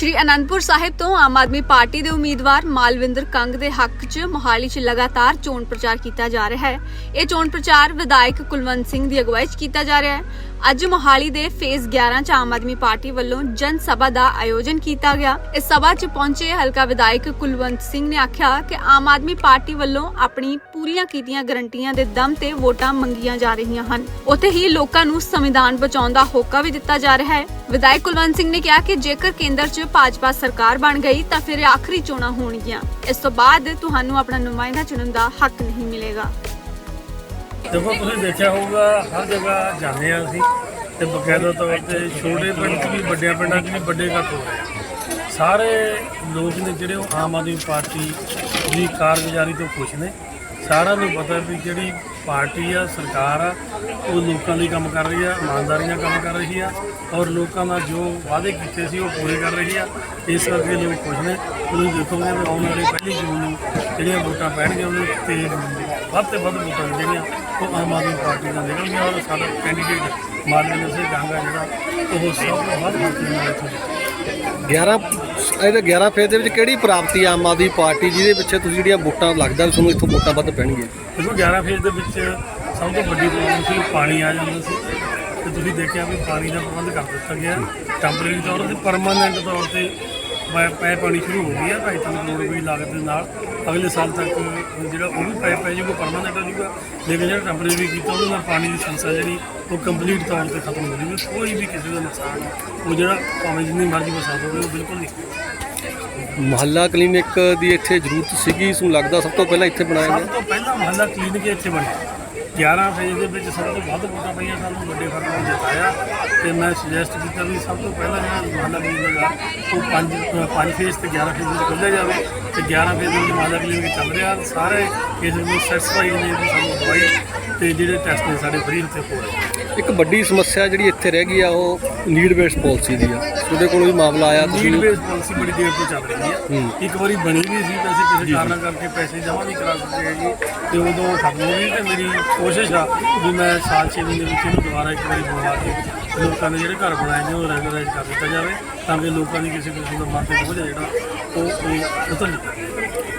ਸ਼੍ਰੀ ਅਨੰਦਪੁਰ ਸਾਹਿਬ ਤੋਂ ਆਮ ਆਦਮੀ ਪਾਰਟੀ ਦੇ ਉਮੀਦਵਾਰ ਮਾਲਵਿੰਦਰ ਕੰਗ ਦੇ ਹੱਕ 'ਚ ਮੋਹਾਲੀ 'ਚ ਲਗਾਤਾਰ ਚੋਣ ਪ੍ਰਚਾਰ ਕੀਤਾ ਜਾ ਰਿਹਾ ਹੈ। ਇਹ ਚੋਣ ਪ੍ਰਚਾਰ ਵਿਧਾਇਕ ਕੁਲਵੰਤ ਸਿੰਘ ਦੀ ਅਗਵਾਈ 'ਚ ਕੀਤਾ ਜਾ ਰਿਹਾ ਹੈ। ਅੱਜ ਮੋਹਾਲੀ ਦੇ ਫੇਜ਼ 11 'ਚ ਆਮ ਆਦਮੀ ਪਾਰਟੀ ਵੱਲੋਂ ਜਨ ਸਭਾ ਦਾ ਆਯੋਜਨ ਕੀਤਾ ਗਿਆ। ਇਸ ਸਭਾ 'ਚ ਪਹੁੰਚੇ ਹਲਕਾ ਵਿਧਾਇਕ ਕੁਲਵੰਤ ਸਿੰਘ ਨੇ ਆਖਿਆ ਕਿ ਆਮ ਆਦਮੀ ਪਾਰਟੀ ਵੱਲੋਂ ਆਪਣੀ ਪੂਰੀਆਂ ਕੀਤੀਆਂ ਗਰੰਟੀਆਂ ਦੇ ਦਮ ਤੇ ਵੋਟਾਂ ਮੰਗੀਆਂ ਜਾ ਰਹੀਆਂ ਹਨ। ਉੱਥੇ ਹੀ ਲੋਕਾਂ ਨੂੰ ਸੰਵਿਧਾਨ ਬਚਾਉਣ ਦਾ ਹੋਕਾ ਵੀ ਦਿੱਤਾ ਜਾ ਰਿਹਾ ਹੈ। ਵਿਧਾਇਕ ਕੁਲਵੰਤ ਸਿੰਘ ਨੇ ਕਿਹਾ ਕਿ ਜੇਕਰ ਕੇਂਦਰ 'ਚ ਭਾਜਪਾ ਸਰਕਾਰ ਬਣ ਗਈ ਤਾਂ ਫਿਰ ਆਖਰੀ ਚੋਣਾਂ ਹੋਣਗੀਆਂ। ਇਸ ਤੋਂ ਬਾਅਦ ਤੁਹਾਨੂੰ ਆਪਣਾ ਨੁਮਾਇੰਦਾ ਚੁਣਨ ਦਾ ਹੱਕ ਨਹੀਂ ਮਿਲੇਗਾ। ਦੇਖੋ, ਤੁਸੀਂ ਦੇਖਿਆ ਹੋਊਗਾ, ਹਰ ਜਗ੍ਹਾ ਜਾਂਦੇ ਆ ਅਸੀਂ ਤੇ ਬਕਾਇਦਾ ਤੌਰ ਤੇ ਛੋਟੇ ਪਿੰਡ 'ਚ ਵੀ, ਵੱਡਿਆਂ ਪਿੰਡਾਂ 'ਚ ਵੀ, ਵੱਡੇ ਇਕੱਠ ਹੋ ਰਹੇ ਸਾਰੇ ਲੋਕ ਨੇ ਜਿਹੜੇ ਉਹ ਆਮ ਆਦਮੀ ਪਾਰਟੀ ਦੀ ਕਾਰਗੁਜ਼ਾਰੀ ਤੋਂ ਖੁਸ਼ ਨੇ। ਸਾਰਿਆਂ ਨੂੰ ਪਤਾ ਵੀ ਜਿਹੜੀ ਪਾਰਟੀ ਆ, ਸਰਕਾਰ ਆ, ਉਹ ਲੋਕਾਂ ਲਈ ਕੰਮ ਕਰ ਰਹੀ ਆ ਇਮਾਨਦਾਰੀ ਨਾਲ ਕੰਮ ਕਰ ਰਹੀ ਆ ਔਰ ਲੋਕਾਂ ਦਾ ਜੋ ਵਾਅਦੇ ਕੀਤੇ ਸੀ, ਉਹ ਪੂਰੇ ਕਰ ਰਹੀ ਆ। ਇਸ ਕਰਕੇ ਲੋਕ ਖੁਸ਼ ਨੇ। ਤੁਸੀਂ ਦੇਖੋਗੇ ਵੀ ਆਉਣ ਵਾਲੀ ਪਹਿਲੀ ਜੂਨ ਨੂੰ ਜਿਹੜੀਆਂ ਵੋਟਾਂ ਪੈਣਗੀਆਂ, ਉਹਦੇ ਤੇ ਵੱਧ ਤੇ ਵੱਧ ਵੋਟਾਂ ਜਿਹੜੀਆਂ ਉਹ ਆਮ ਆਦਮੀ ਪਾਰਟੀ ਦਾ ਨਿਕਲਣਗੀਆਂ ਔਰ ਸਾਡਾ ਕੈਂਡੀਡੇਟ ਮਾਲਵਿੰਦਰ ਸਿੰਘ ਗਾਂਗਾ ਜਿਹੜਾ ਉਹ ਸਭ ਤੋਂ ਵੱਧ ਵੋਟਾਂ ਨਾਲ ਇੱਥੋਂ ਜਿੱਤਿਆ 11 ਇਹਦੇ 11 ਫੇਜ਼ ਦੇ ਵਿੱਚ ਕਿਹੜੀ ਪ੍ਰਾਪਤੀ ਆਮ ਆਦਮੀ ਪਾਰਟੀ ਜਿਹਦੇ ਪਿੱਛੇ ਤੁਸੀਂ ਜਿਹੜੀਆਂ ਵੋਟਾਂ ਲੱਗਦਾ ਵੀ ਤੁਹਾਨੂੰ ਇੱਥੋਂ ਵੋਟਾਂ ਵੱਧ ਪੈਣਗੀਆਂ? ਦੇਖੋ 11 ਫੇਜ਼ ਦੇ ਵਿੱਚ ਸਭ ਤੋਂ ਵੱਡੀ ਪ੍ਰੋਬਲਮ ਸੀ ਪਾਣੀ ਆ ਜਾਂਦਾ ਸੀ। ਤੇ ਤੁਸੀਂ ਦੇਖਿਆ ਵੀ ਪਾਣੀ ਦਾ ਪ੍ਰਬੰਧ ਕਰ ਦਿੱਤਾ ਗਿਆ। ਟੈਂਪਰੇਰੀ ਤੌਰ ਤੇ ਪਰਮਾਨੈਂਟ ਤੌਰ ਤੇ ਪੈ- ਪਾਣੀ ਸ਼ੁਰੂ ਹੋ ਗਈ ਆ 2.5 ਕਰੋੜ ਰੁਪਏ ਲਾਗਤ ਦੇ ਨਾਲ। ਅਗਲੇ ਸਾਲ ਤੱਕ ਜਿਹੜਾ ਉਹ ਵੀ ਪੈ ਪੈ ਜਾਊਗਾ ਪਰਮਾਨੈਂਟ ਹੋ ਜਾਊਗਾ। ਲੇਕਿਨ ਜਿਹੜਾ ਟੈਂਪਰੇਰੀ ਕੀਤਾ ਉਹਦੇ ਨਾਲ ਪਾਣੀ ਦੀ ਸਮੱਸਿਆ ਜਿਹੜੀ ਉਹ ਕੰਪਲੀਟ ਤੌਰ ਤੇ ਖਤਮ ਹੋ ਜਾਊਗੀ। ਕੋਈ ਵੀ ਕਿਸੇ ਦਾ ਨੁਕਸਾਨ ਉਹ ਜਿਹੜਾ ਭਾਵੇਂ ਜਿੰਨੀ ਮਰਜ਼ੀ ਬਰਸਾਤ ਹੋਵੇ ਉਹ ਬਿਲਕੁਲ ਨਹੀਂ। ਮੁਹੱਲਾ ਕਲੀਨਿਕ ਦੀ ਇੱਥੇ ਜ਼ਰੂਰਤ ਸੀਗੀ ਇਸ ਨੂੰ ਲੱਗਦਾ ਸਭ ਤੋਂ ਪਹਿਲਾਂ ਇੱਥੇ ਬਣਾਇਆ ਸਭ ਤੋਂ ਪਹਿਲਾਂ ਮਹੱਲਾ ਕਲੀਨਿਕ ਇੱਥੇ ਬਣਿਆ 11 ਫੇਜ਼ ਦੇ ਵਿੱਚ ਸਭ ਤੋਂ ਵੱਧ ਵੋਟਾਂ ਪਈਆਂ ਸਾਨੂੰ ਵੱਡੇ ਨਾਲ ਜਿਤਾਇਆ ਤੇ ਮੈਂ ਸੁਜੈਸਟ ਕੀਤਾ ਵੀ ਸਭ ਤੋਂ ਪਹਿਲਾਂ ਜਿਹੜਾ ਮਹੱਲਾ ਕਲੀਨਿਕ ਆ ਉਹ ਪੰਜ ਅ, ਪੰਜ ਫੇਜ਼ ਤੇ 11 ਫੇਜ਼ ਵਿੱਚ ਖੋਲ੍ਹਿਆ ਜਾਵੇ ਤੇ 11 ਫੇਜ਼ ਦੇ ਵਿੱਚ ਮਹੱਲਾ ਕਲੀਨਿਕ ਚੱਲ ਰਿਹਾ ਸਾਰੇ ਇਸ ਨੂੰ ਸੈਟੀਸਫਾਈ ਨੇ ਵੀ ਸਾਨੂੰ ਦਵਾਈ ਤੇ ਜਿਹੜੇ ਟੈਸਟ ਨੇ ਸਾਡੇ ਫ੍ਰੀ ਉੱਥੇ ਹੋ ਰਹੇ ਇੱਕ ਵੱਡੀ ਸਮੱਸਿਆ ਜਿਹੜੀ ਇੱਥੇ ਰਹਿ ਗਈ ਆ ਉਹ ਨੀਡ ਬੇਸਡ ਪਾਲਿਸੀ ਦੀ ਆ। ਤੁਹਾਡੇ ਕੋਲ ਵੀ ਮਾਮਲਾ ਆਇਆ ਨੀਡ ਬੇਸ ਪਾਲਿਸੀ ਬੜੀ ਦੇਰ ਤੋਂ ਚੱਲ ਰਹੀ ਹੈ ਹੂੰ। ਇੱਕ ਵਾਰੀ ਬਣੀ ਵੀ ਸੀ ਪੈਸੇ ਕਿਸੇ ਕਾਰਨ ਕਰਕੇ ਪੈਸੇ ਜਮ੍ਹਾਂ ਨਹੀਂ ਕਰਾ ਦਿੱਤੇ ਹੈਗੇ ਤੇ ਉਦੋਂ ਖਤਮ ਹੋ ਗਈ ਤੇ ਮੇਰੀ ਕੋਸ਼ਿਸ਼ ਆ ਵੀ ਮੈਂ ਸਾਲ 6 ਮਹੀਨੇ ਵਿੱਚ ਇਹਨੂੰ ਦੁਬਾਰਾ ਇੱਕ ਵਾਰੀ ਬਣਵਾ ਕੇ ਲੋਕਾਂ ਨੇ ਜਿਹੜੇ ਘਰ ਬਣਾਏ ਨੇ ਉਹ ਰੈਗੂਲਰਾਈਜ਼ ਕਰ ਦਿੱਤਾ ਜਾਵੇ ਤਾਂ ਕਿ ਲੋਕਾਂ ਦੀ ਕਿਸੇ ਕਿਸਮ ਦਾ ਮਨ ਤੇ ਬੋਝ ਜਿਹੜਾ ਉਹ ਉਹ ਉਤਰ ਜਾਵੇ।